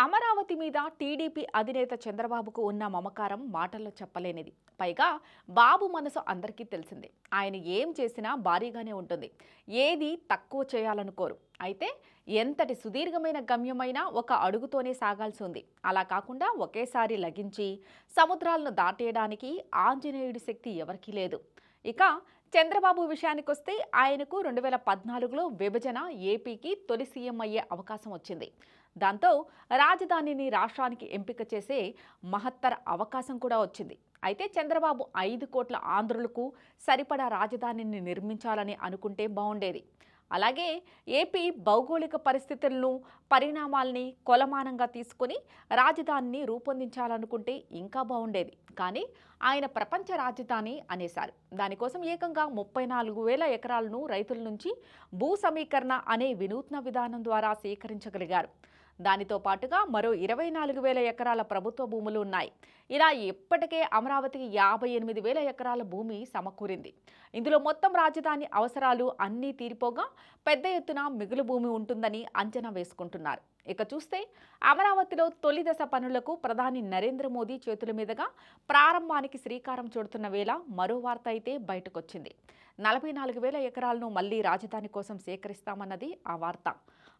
అమరావతి మీద టీడీపీ అధినేత చంద్రబాబుకు ఉన్న మమకారం మాటల్లో చెప్పలేనిది. పైగా బాబు మనసు అందరికీ తెలిసిందే. ఆయన ఏం చేసినా భారీగానే ఉంటుంది. ఏది తక్కువ చేయాలనుకోరు అయితే ఎంతటి సుదీర్ఘమైన గమ్యమైనా ఒక అడుగుతోనే సాగాల్సి ఉంది. అలా కాకుండా ఒకేసారి లగించి సముద్రాలను దాటేయడానికి ఆంజనేయుడి శక్తి ఎవరికీ లేదు. ఇక చంద్రబాబు విషయానికొస్తే ఆయనకు రెండు వేల పద్నాలుగులో విభజన ఏపీకి తొలి సీఎం అయ్యే అవకాశం వచ్చింది. దాంతో రాజధానిని రాష్ట్రానికి ఎంపిక చేసే మహత్తర అవకాశం కూడా వచ్చింది. అయితే చంద్రబాబు ఐదు కోట్ల ఆంధ్రులకు సరిపడా రాజధానిని నిర్మించాలని అనుకుంటే బాగుండేది అలాగే ఏపీ భౌగోళిక పరిస్థితులను పరిణామాల్ని కొలమానంగా తీసుకొని రాజధానిని రూపొందించాలనుకుంటే ఇంకా బాగుండేది కానీ ఆయన ప్రపంచ రాజధాని అనేశారు. దానికోసం ఏకంగా ముప్పై నాలుగు వేల ఎకరాలను రైతుల నుంచి భూ సమీకరణ అనే వినూత్న విధానం ద్వారా సేకరించగలిగారు. దానితో పాటుగా మరో ఇరవై నాలుగు వేల ఎకరాల ప్రభుత్వ భూములు ఉన్నాయి. ఇలా ఇప్పటికే అమరావతికి యాభై ఎనిమిది వేల ఎకరాల భూమి సమకూరింది. ఇందులో మొత్తం రాజధాని అవసరాలు అన్నీ తీరిపోగా పెద్ద ఎత్తున మిగులు భూమి ఉంటుందని అంచనా వేసుకుంటున్నారు. ఇక చూస్తే అమరావతిలో తొలి దశ పనులకు ప్రధాని నరేంద్ర మోదీ చేతుల మీదుగా ప్రారంభానికి శ్రీకారం చుడుతున్న వేళ మరో వార్త అయితే బయటకొచ్చింది. నలభై నాలుగు వేల ఎకరాలను మళ్ళీ రాజధాని కోసం సేకరిస్తామన్నది ఆ వార్త.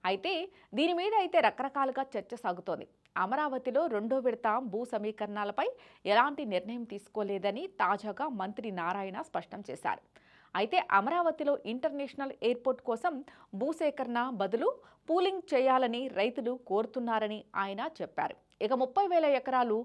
అయితే దీని మీద అయితే రకరకాలుగా చర్చ సాగుతోంది. అమరావతిలో రెండో విడత భూ సమీకరణాలపై ఎలాంటి నిర్ణయం తీసుకోలేదని తాజాగా మంత్రి నారాయణ స్పష్టం చేశారు. అయితే అమరావతిలో ఇంటర్నేషనల్ ఎయిర్పోర్ట్ కోసం భూసేకరణ బదులు పూలింగ్ చేయాలని రైతులు కోరుతున్నారని ఆయన చెప్పారు. ఇక ముప్పై వేల ఎకరాలు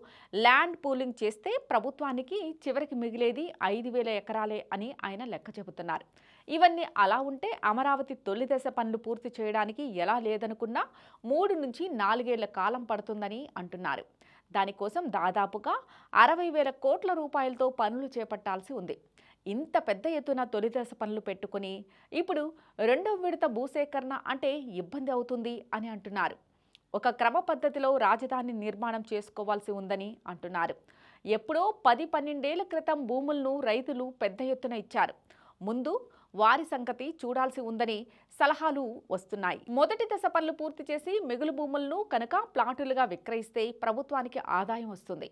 ల్యాండ్ పూలింగ్ చేస్తే ప్రభుత్వానికి చివరికి మిగిలేది ఐదు వేల ఎకరాలే అని ఆయన లెక్క చెబుతున్నారు. ఇవన్నీ అలా ఉంటే అమరావతి తొలి దశ పనులు పూర్తి చేయడానికి ఎలా లేదనుకున్నా మూడు నుంచి నాలుగేళ్ళ కాలం పడుతుందని అంటున్నారు. దానికోసం దాదాపుగా అరవై వేల కోట్ల రూపాయలతో పనులు చేపట్టాల్సి ఉంది. ఇంత పెద్ద ఎత్తున తొలి దశ పనులు పెట్టుకుని ఇప్పుడు రెండవ విడత భూసేకరణ అంటే ఇబ్బంది అవుతుంది అని అంటున్నారు. ఒక క్రమ పద్ధతిలో రాజధాని నిర్మాణం చేసుకోవాల్సి ఉందని అంటున్నారు. ఎప్పుడో పది పన్నెండేళ్ళ క్రితం భూములను రైతులు పెద్ద ఎత్తున ఇచ్చారు. ముందు వారి సంగతి చూడాల్సి ఉందని సలహాలు వస్తున్నాయి. మొదటి దశ పనులు పూర్తి చేసి మిగులు భూములను కనుక ప్లాటులుగా విక్రయిస్తే ప్రభుత్వానికి ఆదాయం వస్తుంది.